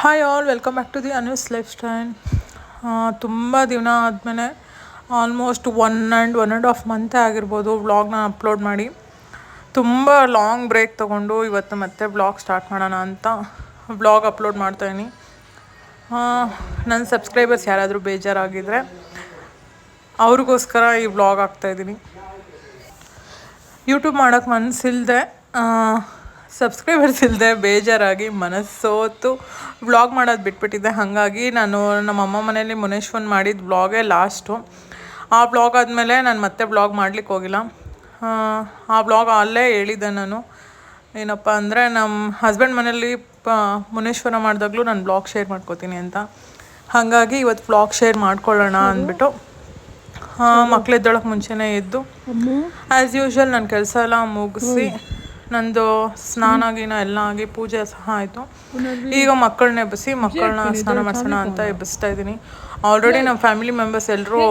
Hi all welcome back to the Anu's lifestyle ತುಂಬ ದಿನ ಆದಮೇಲೆ almost one and one and half ಮಂತೇ ಆಗಿರ್ಬೋದು ವ್ಲಾಗ್ನ ಅಪ್ಲೋಡ್ ಮಾಡಿ. ತುಂಬ ಲಾಂಗ್ ಬ್ರೇಕ್ ತೊಗೊಂಡು ಇವತ್ತು ಮತ್ತೆ ವ್ಲಾಗ್ ಸ್ಟಾರ್ಟ್ ಮಾಡೋಣ ಅಂತ ವ್ಲಾಗ್ ಅಪ್ಲೋಡ್ ಮಾಡ್ತಾಯಿದ್ದೀನಿ ನನ್ನ ಸಬ್ಸ್ಕ್ರೈಬರ್ಸ್ ಯಾರಾದರೂ ಬೇಜಾರಾಗಿದ್ದರೆ ಅವ್ರಿಗೋಸ್ಕರ ಈ ವ್ಲಾಗ್ ಆಗ್ತಾಯಿದ್ದೀನಿ ಯೂಟ್ಯೂಬ್ ಮಾಡೋಕ್ಕೆ ಮನಸ್ಸಿಲ್ಲದೆ ಸಬ್ಸ್ಕ್ರೈಬರ್ಸ್ ಇಲ್ಲದೆ ಬೇಜಾರಾಗಿ ಮನಸ್ಸೋತು ವ್ಲಾಗ್ ಮಾಡೋದು ಬಿಟ್ಬಿಟ್ಟಿದ್ದೆ. ಹಾಗಾಗಿ ನಾನು ನಮ್ಮ ಅಮ್ಮ ಮನೇಲಿ ಮುನೇಶ್ವನ್ ಮಾಡಿದ ವ್ಲಾಗೇ ಲಾಸ್ಟು. ಆ ವ್ಲಾಗ್ ಆದಮೇಲೆ ನಾನು ಮತ್ತೆ ವ್ಲಾಗ್ ಮಾಡ್ಲಿಕ್ಕೆ ಹೋಗಿಲ್ಲ. ಆ, ವ್ಲಾಗ್ ಅಲ್ಲೇ ಹೇಳಿದ್ದೆ ನಾನು. ಏನಪ್ಪ ಅಂದರೆ ನಮ್ಮ ಹಸ್ಬೆಂಡ್ ಮನೇಲಿ ಪ ಮುನೇಶ್ವರ ಮಾಡಿದಾಗಲೂ ನಾನು ಬ್ಲಾಗ್ ಶೇರ್ ಮಾಡ್ಕೋತೀನಿ ಅಂತ. ಹಾಗಾಗಿ ಇವತ್ತು ಬ್ಲಾಗ್ ಶೇರ್ ಮಾಡ್ಕೊಳ್ಳೋಣ ಅಂದ್ಬಿಟ್ಟು ಮಕ್ಳಿದ್ದೊಳಗೆ ಮುಂಚೆನೇ ಎದ್ದು ಆ್ಯಸ್ ಯೂಶ್ವಲ್ ನನ್ನ ಕೆಲಸ ಎಲ್ಲ ಮುಗಿಸಿ ನಂದು ಸ್ನಾನ ಗೀನ ಎಲ್ಲ ಆಗಿ ಪೂಜೆ ಸಹ ಆಯಿತು. ಈಗ ಮಕ್ಕಳನ್ನ ಎಬ್ಬಿಸಿ ಮಕ್ಕಳನ್ನ ಸ್ನಾನ ಮಾಡಿಸೋಣ ಅಂತ ಎಬ್ಬಿಸ್ತಾ ಇದ್ದೀನಿ. ಆಲ್ರೆಡಿ ನಮ್ಮ ಫ್ಯಾಮಿಲಿ ಮೆಂಬರ್ಸ್ ಎಲ್ಲರೂ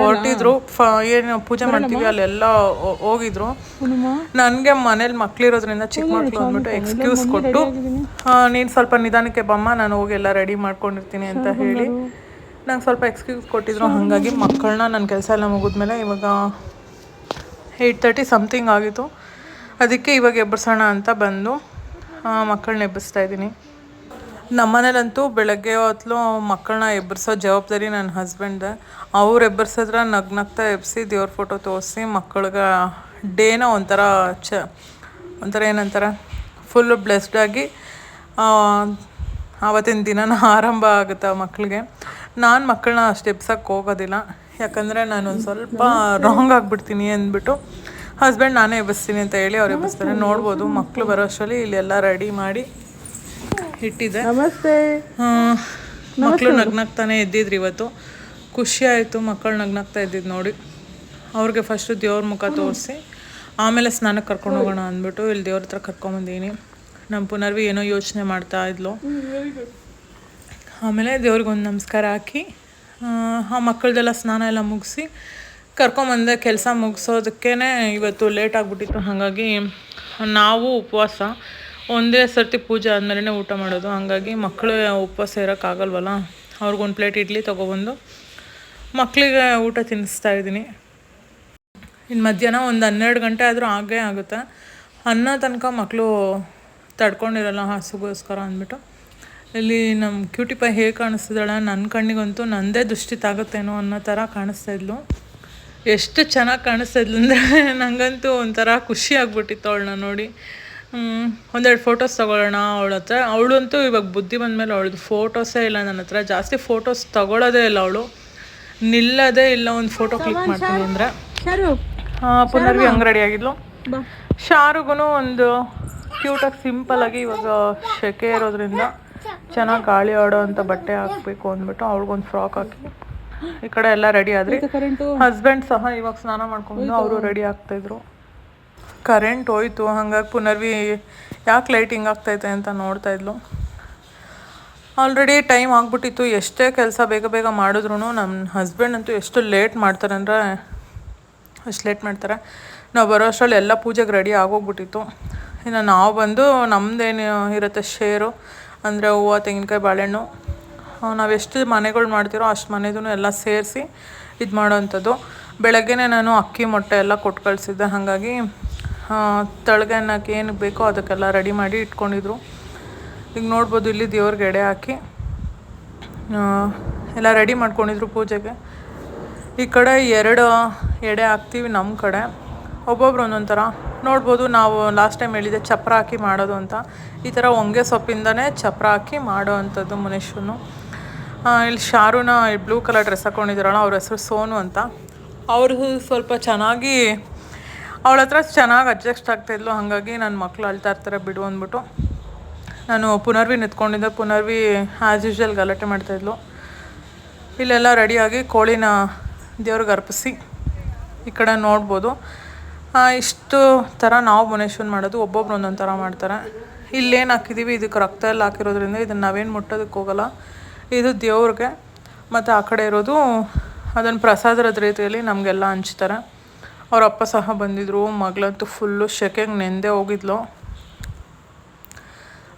ಹೊರಟಿದ್ರು. ಫ ಏನು ಪೂಜೆ ಮಾಡ್ತೀವಿ ಅಲ್ಲೆಲ್ಲ ಹೋಗಿದ್ರು. ನನಗೆ ಮನೇಲಿ ಮಕ್ಳಿರೋದ್ರಿಂದ ಚಿಕ್ಕ ಮಕ್ಕಳು ಅಂದ್ಬಿಟ್ಟು ಎಕ್ಸ್ಕ್ಯೂಸ್ ಕೊಟ್ಟು ನೀನು ಸ್ವಲ್ಪ ನಿಧಾನಕ್ಕೆ ಬಮ್ಮ ನಾನು ಹೋಗಿ ಎಲ್ಲ ರೆಡಿ ಮಾಡ್ಕೊಂಡಿರ್ತೀನಿ ಅಂತ ಹೇಳಿ. ನಂಗೆ ಸ್ವಲ್ಪ ಎಕ್ಸ್ಕ್ಯೂಸ್ ಕೊಟ್ಟಿದ್ರು. ಹಾಗಾಗಿ ಮಕ್ಕಳನ್ನ ನನ್ನ ಕೆಲಸ ಎಲ್ಲ ಮುಗಿದ್ಮೇಲೆ ಇವಾಗ ಏಯ್ಟ್ ತರ್ಟಿ ಸಮಥಿಂಗ್ ಆಗಿತ್ತು. ಅದಕ್ಕೆ ಇವಾಗ ಎಬ್ಬರಿಸೋಣ ಅಂತ ಬಂದು ಮಕ್ಕಳನ್ನ ಎಬ್ಬಿಸ್ತಾ ಇದ್ದೀನಿ. ನಮ್ಮನೇಲಂತೂ ಬೆಳಗ್ಗೆ ಹೊತ್ತು ಮಕ್ಕಳನ್ನ ಎಬ್ಬರಿಸೋ ಜವಾಬ್ದಾರಿ ನನ್ನ ಹಸ್ಬೆಂಡ್ ಅವ್ರು ಎಬ್ಬರಿಸಿದ್ರೆ ನಗ್ನಗ್ತಾ ಎಬ್ಬಿಸಿ ದೇವ್ರ ಫೋಟೋ ತೋರಿಸಿ ಮಕ್ಕಳಿಗೆ ಡೇನ ಒಂಥರ ಚ, ಒಂಥರ ಏನಂತಾರೆ ಫುಲ್ಲು ಬ್ಲೆಸ್ಡಾಗಿ ಆವತ್ತಿನ ದಿನನ ಆರಂಭ ಆಗುತ್ತೆ ಮಕ್ಕಳಿಗೆ. ನಾನು ಮಕ್ಕಳನ್ನ ಅಷ್ಟು ಎಬ್ಸಕ್ಕೆ ಹೋಗೋದಿಲ್ಲ. ಯಾಕಂದರೆ ನಾನು ಒಂದು ಸ್ವಲ್ಪ ರಾಂಗ್ ಆಗಿಬಿಡ್ತೀನಿ ಅಂದ್ಬಿಟ್ಟು ಹಸ್ಬೆಂಡ್ ನಾನೇ ಎಬ್ಬಿಸ್ತೀನಿ ಅಂತ ಹೇಳಿ ಅವ್ರು ಎಬ್ಬಿಸ್ತಾರೆ. ನೋಡ್ಬೋದು ಮಕ್ಕಳು ಬರೋ ಅಷ್ಟರಲ್ಲಿ ಇಲ್ಲೆಲ್ಲ ರೆಡಿ ಮಾಡಿ ಇಟ್ಟಿದ್ದೆ ನಮಸ್ತೆ. ಮಕ್ಕಳು ನಗ್ನಗ್ತಾನೆ ಇದ್ದಿದ್ರು ಇವತ್ತು. ಖುಷಿ ಆಯಿತು ಮಕ್ಕಳು ನಗ್ನಗ್ತಾ ಇದ್ದಿದ್ದು ನೋಡಿ. ಅವ್ರಿಗೆ ಫಸ್ಟು ದೇವ್ರ ಮುಖ ತೋರಿಸಿ ಆಮೇಲೆ ಸ್ನಾನಕ್ಕೆ ಕರ್ಕೊಂಡು ಹೋಗೋಣ ಅಂದ್ಬಿಟ್ಟು ಇಲ್ಲಿ ದೇವ್ರ ಹತ್ರ ಕರ್ಕೊಂಬಂದೀನಿ. ನಮ್ಮ ಪುನರ್ವಿ ಏನೋ ಯೋಚನೆ ಮಾಡ್ತಾ ಇದ್ಲು. ಆಮೇಲೆ ದೇವ್ರಿಗೆ ಒಂದು ನಮಸ್ಕಾರ ಹಾಕಿ ಆ ಮಕ್ಕಳದೆಲ್ಲ ಸ್ನಾನ ಎಲ್ಲ ಮುಗಿಸಿ ಕರ್ಕೊಂಬಂದೆ ಕೆಲಸ ಮುಗಿಸೋದಕ್ಕೇ ಇವತ್ತು ಲೇಟ್ ಆಗಿಬಿಟ್ಟಿತ್ತು. ಹಾಗಾಗಿ ನಾವು ಉಪವಾಸ, ಒಂದೇ ಸರ್ತಿ ಪೂಜೆ ಆದಮೇಲೆ ಊಟ ಮಾಡೋದು. ಹಾಗಾಗಿ ಮಕ್ಕಳು ಉಪವಾಸ ಇರೋಕ್ಕಾಗಲ್ವಲ್ಲ? ಅವ್ರಿಗೊಂದು ಪ್ಲೇಟ್ ಇಡ್ಲಿ ತೊಗೊಬಂದು ಮಕ್ಕಳಿಗೆ ಊಟ ತಿನ್ನಿಸ್ತಾ ಇದ್ದೀನಿ. ಇನ್ನು ಮಧ್ಯಾಹ್ನ ಒಂದು ಹನ್ನೆರಡು ಗಂಟೆ ಆದರೂ ಆಗೇ ಆಗುತ್ತೆ. ಅನ್ನ ತನಕ ಮಕ್ಕಳು ತಡ್ಕೊಂಡಿರಲ್ಲ ಹಸುಗೋಸ್ಕರ ಅಂದ್ಬಿಟ್ಟು. ಇಲ್ಲಿ ನಮ್ಮ ಕ್ಯೂಟಿ ಪೈ ಹೇಗೆ ಕಾಣಿಸ್ತಿದ್ದಾಳೆ? ನನ್ನ ಕಣ್ಣಿಗಂತೂ ನಂದೇ ದೃಷ್ಟಿ ತಾಗುತ್ತೇನೋ ಅನ್ನೋ ಥರ ಕಾಣಿಸ್ತಾ ಇದ್ಲು. ಎಷ್ಟು ಚೆನ್ನಾಗಿ ಕಾಣಿಸ್ತಿದ್ಲು ಅಂದರೆ ನನಗಂತೂ ಒಂಥರ ಖುಷಿ ಆಗ್ಬಿಟ್ಟಿತ್ತು ಅವಳನ್ನ ನೋಡಿ. ಒಂದೆರಡು ಫೋಟೋಸ್ ತೊಗೊಳ್ಳೋಣ ಅವಳ ಹತ್ರ. ಅವಳಂತೂ ಇವಾಗ ಬುದ್ಧಿ ಬಂದಮೇಲೆ ಅವಳದು ಫೋಟೋಸೇ ಇಲ್ಲ ನನ್ನ ಹತ್ರ. ಜಾಸ್ತಿ ಫೋಟೋಸ್ ತಗೊಳ್ಳೋದೇ ಇಲ್ಲ ಅವಳು. ನಿಲ್ಲದೇ ಇಲ್ಲ ಒಂದು ಫೋಟೋ ಕ್ಲಿಕ್ ಮಾಡ್ತೀನಿ ಅಂದರೆ. ಪುನರ್ವಿ ಹಂಗೆ ರೆಡಿ ಆಗಿದ್ಲು. ಶಾರುಗೂ ಒಂದು ಕ್ಯೂಟಾಗಿ ಸಿಂಪಲಾಗಿ ಇವಾಗ ಸೆಕೆ ಇರೋದ್ರಿಂದ ಚೆನ್ನಾಗಿ ಗಾಳಿ ಆಡೋ ಅಂಥ ಬಟ್ಟೆ ಹಾಕಬೇಕು ಅಂದ್ಬಿಟ್ಟು ಅವ್ಳಿಗೊಂದು ಫ್ರಾಕ್ ಹಾಕಿ. ಈ ಕಡೆ ಎಲ್ಲ ರೆಡಿ ಆದ್ರೆ ಹಸ್ಬೆಂಡ್ ಸಹ ಇವಾಗ ಸ್ನಾನ ಮಾಡ್ಕೊಂಡು ಅವರು ರೆಡಿ ಆಗ್ತಾಯಿದ್ರು ಕರೆಂಟ್ ಹೋಯ್ತು ಹಂಗಾಗಿ ಪುನರ್ವಿ ಯಾಕೆ ಲೈಟಿಂಗ್ ಆಗ್ತೈತೆ ಅಂತ ನೋಡ್ತಾ ಇದ್ಲು. ಆಲ್ರೆಡಿ ಟೈಮ್ ಆಗ್ಬಿಟ್ಟಿತ್ತು ಎಷ್ಟೇ ಕೆಲಸ ಬೇಗ ಬೇಗ ಮಾಡಿದ್ರು ನಮ್ಮ ಹಸ್ಬೆಂಡ್ ಅಂತೂ ಎಷ್ಟು ಲೇಟ್ ಮಾಡ್ತಾರೆ ಅಂದರೆ ಅಷ್ಟು ಲೇಟ್ ಮಾಡ್ತಾರೆ. ನಾವು ಬರೋ ಅಷ್ಟರಲ್ಲಿ ಎಲ್ಲ ಪೂಜೆಗೆ ರೆಡಿ ಆಗೋಗ್ಬಿಟ್ಟಿತ್ತು. ಇನ್ನು ನಾವು ಬಂದು ನಮ್ಮದೇನು ಇರುತ್ತೆ ಶೇರು ಅಂದರೆ ಹೂವು ತೆಂಗಿನಕಾಯಿ ಬಾಳೆಹಣ್ಣು. ನಾವು ಎಷ್ಟು ಮನೆಗಳು ಮಾಡ್ತೀರೋ ಅಷ್ಟು ಮನೆದೂ ಎಲ್ಲ ಸೇರಿಸಿ ಇದು ಮಾಡೋವಂಥದ್ದು ಬೆಳಗ್ಗೆನೇ ನಾನು ಅಕ್ಕಿ, ಮೊಟ್ಟೆ ಎಲ್ಲ ಕೊಟ್ಟು ಕಳಿಸಿದ್ದೆ. ಹಾಗಾಗಿ ತಳಗೆ ಅನ್ನಕ್ಕೆ ಏನು ಬೇಕೋ ಅದಕ್ಕೆಲ್ಲ ರೆಡಿ ಮಾಡಿ ಇಟ್ಕೊಂಡಿದ್ರು. ಈಗ ನೋಡ್ಬೋದು ಇಲ್ಲಿ ದೇವ್ರಿಗೆ ಎಡೆ ಹಾಕಿ ಎಲ್ಲ ರೆಡಿ ಮಾಡ್ಕೊಂಡಿದ್ರು ಪೂಜೆಗೆ. ಈ ಕಡೆ ಎರಡು ಎಡೆ ಹಾಕ್ತೀವಿ ನಮ್ಮ ಕಡೆ. ಒಬ್ಬೊಬ್ರು ಒಂದೊಂದು ಥರ ನೋಡ್ಬೋದು ನಾವು ಲಾಸ್ಟ್ ಟೈಮ್ ಹೇಳಿದ್ದೆ ಚಪ್ರ ಹಾಕಿ ಮಾಡೋದು ಅಂತ. ಈ ಥರ ಹೊಂಗೆ ಸೊಪ್ಪಿಂದನೇ ಚಪ್ರ ಹಾಕಿ ಮಾಡೋ ಅಂಥದ್ದು ಇಲ್ಲಿ ಶಾರುನ ಬ್ಲೂ ಕಲರ್ ಡ್ರೆಸ್ ಹಾಕೊಂಡಿದ್ದಾರಲ್ಲ, ಅವ್ರ ಹೆಸರು ಸೋನು ಅಂತ. ಅವರು ಸ್ವಲ್ಪ ಚೆನ್ನಾಗಿ, ಅವಳ ಹತ್ರ ಚೆನ್ನಾಗಿ ಅಡ್ಜಸ್ಟ್ ಆಗ್ತಾಯಿದ್ಲು ಹಾಗಾಗಿ ನನ್ನ ಮಕ್ಕಳು ಅಳ್ತಾ ಇರ್ತಾರೆ, ಬಿಡು ಅಂದ್ಬಿಟ್ಟು. ನಾನು ಪುನರ್ವಿ ನಿಂತ್ಕೊಂಡಿದ್ದೆ, ಪುನರ್ವಿ ಆ್ಯಸ್ ಯೂಶ್ವಲ್ ಗಲಾಟೆ ಮಾಡ್ತಾಯಿದ್ಲು ಇಲ್ಲೆಲ್ಲ ರೆಡಿಯಾಗಿ ಕೋಳಿನ ದೇವ್ರಿಗೆ ಅರ್ಪಿಸಿ ಈ ಕಡೆ ನೋಡ್ಬೋದು. ಇಷ್ಟು ಥರ ನಾವು ಮುನೇಶ್ವನ್ ಮಾಡೋದು ಒಬ್ಬೊಬ್ರು ಒಂದೊಂದು ಥರ ಮಾಡ್ತಾರೆ. ಇಲ್ಲೇನು ಹಾಕಿದ್ದೀವಿ ಇದಕ್ಕೆ ರಕ್ತ ಎಲ್ಲ ಹಾಕಿರೋದ್ರಿಂದ ಇದನ್ನು ನಾವೇನು ಮುಟ್ಟೋದಕ್ಕೆ ಹೋಗಲ್ಲ. ಇದು ದೇವ್ರಿಗೆ, ಮತ್ತು ಆ ಕಡೆ ಇರೋದು ಅದನ್ನು ಪ್ರಸಾದದ ರೀತಿಯಲ್ಲಿ ನಮಗೆಲ್ಲ ಹಂಚ್ತಾರೆ. ಅವ್ರ ಅಪ್ಪ ಸಹ ಬಂದಿದ್ದರು ಮಗಳಂತೂ ಫುಲ್ಲು ಶೆಕೆಗೆ ನೆಂದೇ ಹೋಗಿದ್ಲು.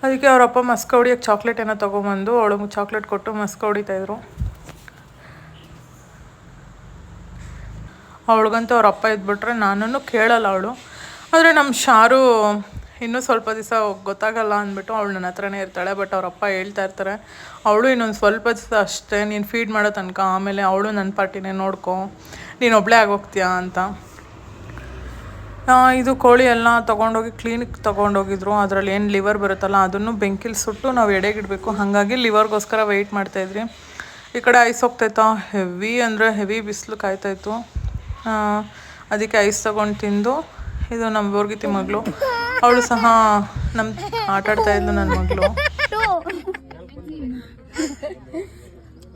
ಅದಕ್ಕೆ ಅವರಪ್ಪ ಮಸ್ಕ ಹೊಡಿಯೋಕ್ಕೆ ಚಾಕ್ಲೇಟ್ ಏನೋ ತೊಗೊಂಬಂದು ಅವಳಿಗೆ ಚಾಕ್ಲೇಟ್ ಕೊಟ್ಟು ಮಸ್ಕ ಹೊಡಿತಾಯಿದ್ರು ಅವಳಿಗಂತೂ ಅವ್ರ ಅಪ್ಪ ಇದ್ಬಿಟ್ರೆ ನಾನು ಕೇಳಲ್ಲ ಅವಳು. ಆದರೆ ನಮ್ಮ ಶಾರು ಇನ್ನೂ ಸ್ವಲ್ಪ ದಿವಸ ಗೊತ್ತಾಗಲ್ಲ ಅಂದ್ಬಿಟ್ಟು ಅವಳು ನನ್ನ ಹತ್ರನೇ ಇರ್ತಾಳೆ ಬಟ್ ಅವ್ರ ಅಪ್ಪ ಹೇಳ್ತಾ ಇರ್ತಾರೆ, ಅವಳು ಇನ್ನೊಂದು ಸ್ವಲ್ಪ ದಿವಸ ಅಷ್ಟೇ, ನೀನು ಫೀಡ್ ಮಾಡೋ ತನಕ, ಆಮೇಲೆ ಅವಳು ನನ್ನ ಪಾರ್ಟಿನೇ ನೋಡ್ಕೊ, ನೀನು ಒಬ್ಬಳೇ ಆಗೋಗ್ತೀಯಾ ಅಂತ. ಇದು ಕೋಳಿ ಎಲ್ಲ ತೊಗೊಂಡೋಗಿ ಕ್ಲೀನಿಕ್ ತೊಗೊಂಡೋಗಿದ್ರು, ಅದರಲ್ಲಿ ಏನು ಲಿವರ್ ಬರುತ್ತಲ್ಲ, ಅದನ್ನು ಬೆಂಕಿಲಿ ಸುಟ್ಟು ನಾವು ಎಡೆಗಿಡಬೇಕು. ಹಾಗಾಗಿ ಲಿವರ್ಗೋಸ್ಕರ ವೆಯ್ಟ್ ಮಾಡ್ತಾಯಿದ್ರಿ ಈ ಕಡೆ ಐಸ್ ಹೋಗ್ತಾಯಿತ್ತಾ ಹೆವಿ ಅಂದರೆ ಹೆವಿ ಬಿಸಿಲು ಕಾಯ್ತಾಯಿತ್ತು ಅದಕ್ಕೆ ಐಸ್ ತೊಗೊಂಡು ತಿಂದು, ಇದು ನಮ್ಮ ಬೋರ್ಗಿತಿ ಮಗಳು. ಅವಳು ಸಹ ನಮ್ಮ ಆಟಾಡ್ತಾ ಇದ್ಲು ನನ್ನ ಮಗಳು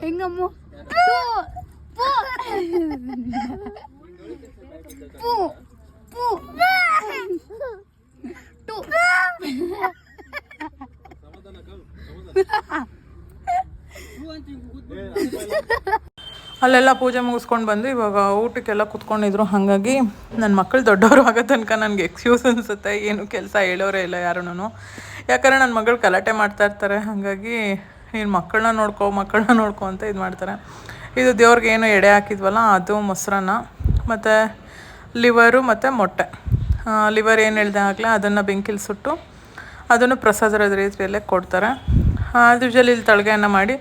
ಹೆಂಗಮ್ಮ ಪೂ ಪೂ ಪೂ ಟು ಅಲ್ಲೆಲ್ಲ ಪೂಜೆ ಮುಗಿಸ್ಕೊಂಡು ಬಂದು ಇವಾಗ ಊಟಕ್ಕೆಲ್ಲ ಕುತ್ಕೊಂಡಿದ್ರು. ಹಾಗಾಗಿ ನನ್ನ ಮಕ್ಕಳು ದೊಡ್ಡವರು ಆಗೋ ತನಕ ನನಗೆ ಎಕ್ಸ್ಕ್ಯೂಸ್ ಅನಿಸುತ್ತೆ. ಏನು ಕೆಲಸ ಹೇಳೋರೇ ಇಲ್ಲ ಯಾರೂ ಯಾಕಂದರೆ ನನ್ನ ಮಗಳು ಗಲಾಟೆ ಮಾಡ್ತಾ ಇರ್ತಾರೆ. ಹಾಗಾಗಿ ನೀನು ಮಕ್ಕಳನ್ನ ನೋಡ್ಕೋ ಮಕ್ಕಳನ್ನ ನೋಡ್ಕೋ ಅಂತ ಇದು ಮಾಡ್ತಾರೆ. ಇದು ದೇವ್ರಿಗೆ ಏನು ಎಡೆ ಹಾಕಿದ್ವಲ್ಲ, ಅದು ಮೊಸರನ್ನ, ಮತ್ತು ಲಿವರು ಮತ್ತು ಮೊಟ್ಟೆ. ಲಿವರ್ ಏನು ಹೇಳ್ದೆ ಆಗಲೇ, ಅದನ್ನು ಬೆಂಕಿಲಿ ಸುಟ್ಟು ಅದನ್ನು ಪ್ರಸಾದದ ರೀತಿಯಲ್ಲೇ ಕೊಡ್ತಾರೆ. ಅದು ಯೂಶಲಿ ಇಲ್ಲಿ ತಳಗೆಯನ್ನು ಮಾಡಿ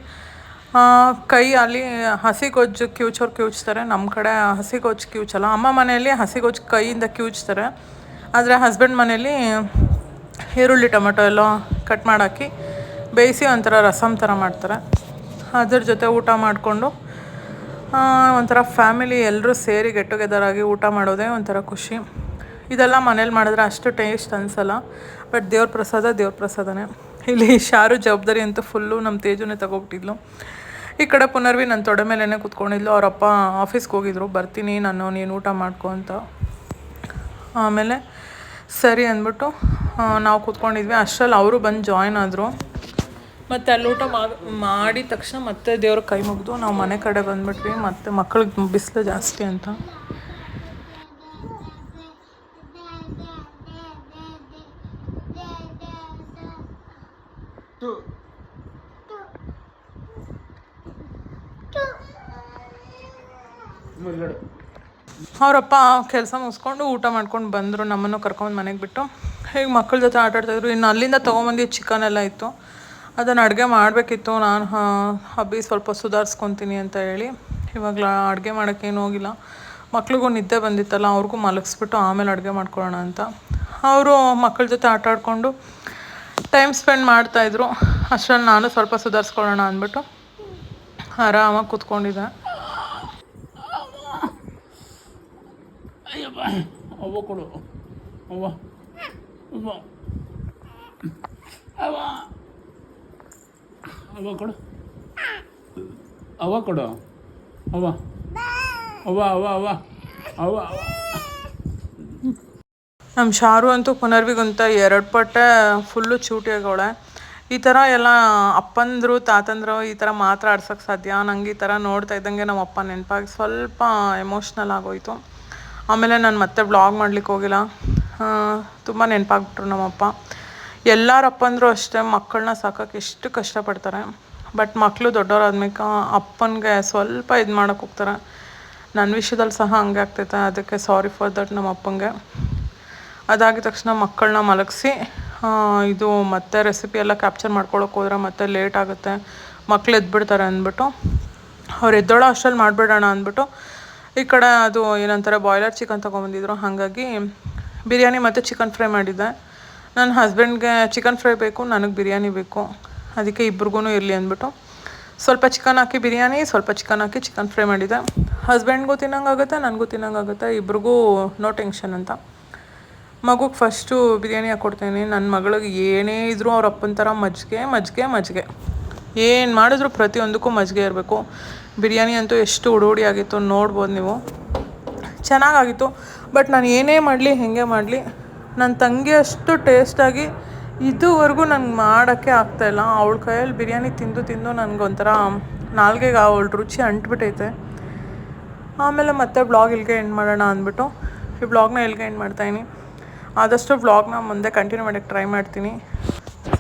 ಕೈ ಅಲ್ಲಿ ಹಸಿ ಗೊಜ್ಜು ಕಿವುಚೋರು ಕಿವುಚ್ತಾರೆ. ನಮ್ಮ ಕಡೆ ಹಸಿ ಗೊಜ್ಜು ಕಿವುಚಲ್ಲ. ಅಮ್ಮ ಮನೆಯಲ್ಲಿ ಹಸಿ ಗೊಜ್ಜು ಕೈಯಿಂದ ಕಿವುಚ್ತಾರೆ. ಆದರೆ ಹಸ್ಬೆಂಡ್ ಮನೇಲಿ ಈರುಳ್ಳಿ, ಟೊಮೆಟೊ ಎಲ್ಲ ಕಟ್ ಮಾಡಾಕಿ ಬೇಯಿಸಿ ಒಂಥರ ರಸಮ್ ಥರ ಮಾಡ್ತಾರೆ. ಅದ್ರ ಜೊತೆ ಊಟ ಮಾಡಿಕೊಂಡು ಒಂಥರ ಫ್ಯಾಮಿಲಿ ಎಲ್ಲರೂ ಸೇರಿ ಗೆಟ್ ಟುಗೆದರ್ ಆಗಿ ಊಟ ಮಾಡೋದೇ ಒಂಥರ ಖುಷಿ. ಇದೆಲ್ಲ ಮನೇಲಿ ಮಾಡಿದ್ರೆ ಅಷ್ಟು ಟೇಸ್ಟ್ ಅನಿಸಲ್ಲ. ಬಟ್ ದೇವ್ರ ಪ್ರಸಾದ ದೇವ್ರ ಪ್ರಸಾದನೇ. ಇಲ್ಲಿ ಶಾರು ಜವಾಬ್ದಾರಿ ಅಂತೂ ಫುಲ್ಲು ನಮ್ಮ ತೇಜುನೇ ತಗೋಬಿಟ್ಟಿದ್ಲು ಈ ಕಡೆ ಪುನರ್ವಿ ನನ್ನ ತೊಡೆ ಮೇಲೇ ಕೂತ್ಕೊಂಡಿದ್ಲು. ಅವರಪ್ಪ ಆಫೀಸ್ಗೆ ಹೋಗಿದ್ರು. ಬರ್ತೀನಿ ನಾನು, ನೀನು ಊಟ ಮಾಡ್ಕೊ ಅಂತ. ಆಮೇಲೆ ಸರಿ ಅಂದ್ಬಿಟ್ಟು ನಾವು ಕೂತ್ಕೊಂಡಿದ್ವಿ. ಅಷ್ಟರಲ್ಲಿ ಅವರು ಬಂದು ಜಾಯ್ನ್ ಆದರು. ಮತ್ತು ಅಲ್ಲಿ ಊಟ ಮಾಡ್- ಮಾಡಿದ ತಕ್ಷಣ ಮತ್ತೆ ದೇವ್ರ ಕೈ ಮುಗಿದು ನಾವು ಮನೆ ಕಡೆ ಬಂದ್ಬಿಟ್ವಿ. ಮತ್ತು ಮಕ್ಕಳಿಗೆ ಬಿಸಿಲು ಜಾಸ್ತಿ ಅಂತ. ಅವರಪ್ಪ ಕೆಲಸ ಮುಗಿಸ್ಕೊಂಡು ಊಟ ಮಾಡ್ಕೊಂಡು ಬಂದರು, ನಮ್ಮನ್ನು ಕರ್ಕೊಂಡು ಮನೆಗೆ ಬಿಟ್ಟು. ಈಗ ಮಕ್ಕಳ ಜೊತೆ ಆಟ ಆಡ್ತಾಯಿದ್ರು ಇನ್ನು ಅಲ್ಲಿಂದ ತೊಗೊಂಬಂದಿದ್ದು ಚಿಕನ್ ಎಲ್ಲ ಇತ್ತು. ಅದನ್ನು ಅಡುಗೆ ಮಾಡಬೇಕಿತ್ತು. ನಾನು ಹಬ್ಬಿ ಸ್ವಲ್ಪ ಸುಧಾರಿಸ್ಕೊತೀನಿ ಅಂತ ಹೇಳಿ. ಇವಾಗ ಅಡುಗೆ ಮಾಡೋಕ್ಕೇನು ಹೋಗಿಲ್ಲ. ಮಕ್ಳಿಗೂ ನಿದ್ದೆ ಬಂದಿತ್ತಲ್ಲ, ಅವ್ರಿಗೂ ಮಲಗಿಸ್ಬಿಟ್ಟು ಆಮೇಲೆ ಅಡುಗೆ ಮಾಡ್ಕೊಳ್ಳೋಣ ಅಂತ. ಅವರು ಮಕ್ಕಳ ಜೊತೆ ಆಟ ಆಡಿಕೊಂಡು ಟೈಮ್ ಸ್ಪೆಂಡ್ ಮಾಡ್ತಾಯಿದ್ರು ಅಷ್ಟರಲ್ಲಿ ನಾನು ಸ್ವಲ್ಪ ಸುಧಾರಿಸ್ಕೊಳ್ಳೋಣ ಅಂದ್ಬಿಟ್ಟು ಆರಾಮಾಗಿ ಕೂತ್ಕೊಂಡಿದ್ದೆ. ಅಯ್ಯಪ್ಪ, ಅವ್ವ ಕೊಡು. ಅವ್ವ ಅವ್ವ. ಅವ್ವ. ಅವ್ವ ಕೊಡು. ಅವ್ವ ಕೊಡು. ಅವ್ವ. ಅವ್ವ ಅವ್ವ ಅವ್ವ. ಅವ್ವ ನಮ್ಮ ಶಾರು ಅಂತೂ ಪುನರ್ವಿಗಂತ ಎರಡು ಪಟ್ಟೆ ಫುಲ್ಲು ಚೂಟಿಯಾಗವಳೆ. ಈ ಥರ ಎಲ್ಲ ಅಪ್ಪಂದರು, ತಾತಂದರು ಈ ಥರ ಮಾತ್ರ ಆಡ್ಸೋಕ್ಕೆ ಸಾಧ್ಯ. ನಂಗೆ ಈ ಥರ ನೋಡ್ತಾ ಇದ್ದಂಗೆ ನಮ್ಮ ಅಪ್ಪ ನೆನಪಾಗಿ ಸ್ವಲ್ಪ ಎಮೋಷ್ನಲ್ ಆಗೋಯ್ತು. ಆಮೇಲೆ ನಾನು ಮತ್ತೆ ವ್ಲಾಗ್ ಮಾಡ್ಲಿಕ್ಕೆ ಹೋಗಿಲ್ಲ. ತುಂಬ ನೆನಪಾಗ್ಬಿಟ್ರು ನಮ್ಮಪ್ಪ. ಎಲ್ಲರ ಅಂದರೂ ಅಷ್ಟೇ ಮಕ್ಕಳನ್ನ ಸಾಕೋಕೆ ಎಷ್ಟು ಕಷ್ಟಪಡ್ತಾರೆ. ಬಟ್ ಮಕ್ಕಳು ದೊಡ್ಡವರಾದ್ಮೇಲೆ ಅಪ್ಪನಿಗೆ ಸ್ವಲ್ಪ ಇದು ಮಾಡೋಕೆ ಹೋಗ್ತಾರೆ. ನನ್ನ ವಿಷಯದಲ್ಲಿ ಸಹ ಹಂಗೆ ಆಗ್ತೈತೆ. ಅದಕ್ಕೆ ಸಾರಿ ಫಾರ್ ದಟ್ ನಮ್ಮ ಅಪ್ಪಂಗೆ ಅದಾಗಿದ ತಕ್ಷಣ ಮಕ್ಕಳನ್ನ ಮಲಗಿಸಿ ಇದು ಮತ್ತೆ ರೆಸಿಪಿ ಎಲ್ಲ ಕ್ಯಾಪ್ಚರ್ ಮಾಡ್ಕೊಳಕ್ಕೆ ಹೋದ್ರೆ ಮತ್ತೆ ಲೇಟ್ ಆಗುತ್ತೆ. ಮಕ್ಳು ಎದ್ಬಿಡ್ತಾರೆ ಅಂದ್ಬಿಟ್ಟು. ಅವ್ರು ಎದ್ದೋಳೋ ಅಷ್ಟರಲ್ಲಿ ಮಾಡಿಬಿಡೋಣ ಅಂದ್ಬಿಟ್ಟು ಈ ಕಡೆ ಅದು ಏನಂತಾರೆ ಬಾಯ್ಲರ್ ಚಿಕನ್ ತೊಗೊಂಬಂದಿದ್ರು ಹಾಗಾಗಿ ಬಿರಿಯಾನಿ ಮತ್ತು ಚಿಕನ್ ಫ್ರೈ ಮಾಡಿದ್ದೆ. ನನ್ನ ಹಸ್ಬೆಂಡ್ಗೆ ಚಿಕನ್ ಫ್ರೈ ಬೇಕು, ನನಗೆ ಬಿರಿಯಾನಿ ಬೇಕು. ಅದಕ್ಕೆ ಇಬ್ರಿಗೂ ಇರಲಿ ಅಂದ್ಬಿಟ್ಟು ಸ್ವಲ್ಪ ಚಿಕನ್ ಹಾಕಿ ಬಿರಿಯಾನಿ, ಸ್ವಲ್ಪ ಚಿಕನ್ ಹಾಕಿ ಚಿಕನ್ ಫ್ರೈ ಮಾಡಿದ್ದೆ ಹಸ್ಬೆಂಡ್ಗೂ ತಿನ್ನಂಗಾಗುತ್ತೆ ನನಗೂ ತಿನ್ನಂಗಾಗುತ್ತೆ ಇಬ್ರಿಗೂ ನೋ ಟೆನ್ಷನ್ ಅಂತ. ಮಗುಗೆ ಫಸ್ಟು ಬಿರಿಯಾನಿ ಹಾಕ್ಕೊಡ್ತೀನಿ ನನ್ನ ಮಗಳಿಗೆ ಏನೇ ಇದ್ರೂ ಅವ್ರ ಅಪ್ಪನ ಥರ ಮಜ್ಜಿಗೆ ಮಜ್ಜಿಗೆ ಮಜ್ಜಿಗೆ. ಏನು ಮಾಡಿದ್ರು ಪ್ರತಿಯೊಂದಕ್ಕೂ ಮಜ್ಜಿಗೆ ಇರಬೇಕು. ಬಿರಿಯಾನಿ ಅಂತೂ ಎಷ್ಟು ಉಡೋಡಿ ಉಡಿ ಆಗಿತ್ತು ನೋಡ್ಬೋದು ನೀವು. ಚೆನ್ನಾಗಾಗಿತ್ತು. ಬಟ್ ನಾನು ಏನೇ ಮಾಡಲಿ, ಹೇಗೆ ಮಾಡಲಿ, ನನ್ನ ತಂಗಿ ಅಷ್ಟು ಟೇಸ್ಟಾಗಿ ಇದುವರೆಗೂ ನನಗೆ ಮಾಡೋಕ್ಕೆ ಆಗ್ತಾಯಿಲ್ಲ ಅವಳ ಕೈಯಲ್ಲಿ ಬಿರಿಯಾನಿ ತಿಂದು ತಿಂದು ನನಗೊಂಥರ ನಾಲ್ಗೆಗೆ ಅವಳ ರುಚಿ ಅಂಟ್ಬಿಟ್ಟೈತೆ. ಆಮೇಲೆ ಮತ್ತೆ ಬ್ಲಾಗ್ ಇಲ್ಲಿಗೆ ಎಂಡ್ ಮಾಡೋಣ ಅಂದ್ಬಿಟ್ಟು, ಈ ಬ್ಲಾಗ್ನ ಇಲ್ಲಿಗೆ ಎಂಡ್ ಮಾಡ್ತಾಯಿನಿ ಆದಷ್ಟು ಬ್ಲಾಗ್ನ ಮುಂದೆ ಕಂಟಿನ್ಯೂ ಮಾಡೋಕ್ಕೆ ಟ್ರೈ ಮಾಡ್ತೀನಿ.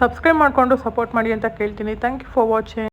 ಸಬ್ಸ್ಕ್ರೈಬ್ ಮಾಡಿಕೊಂಡು ಸಪೋರ್ಟ್ ಮಾಡಿ ಅಂತ ಕೇಳ್ತೀನಿ. Thank you for watching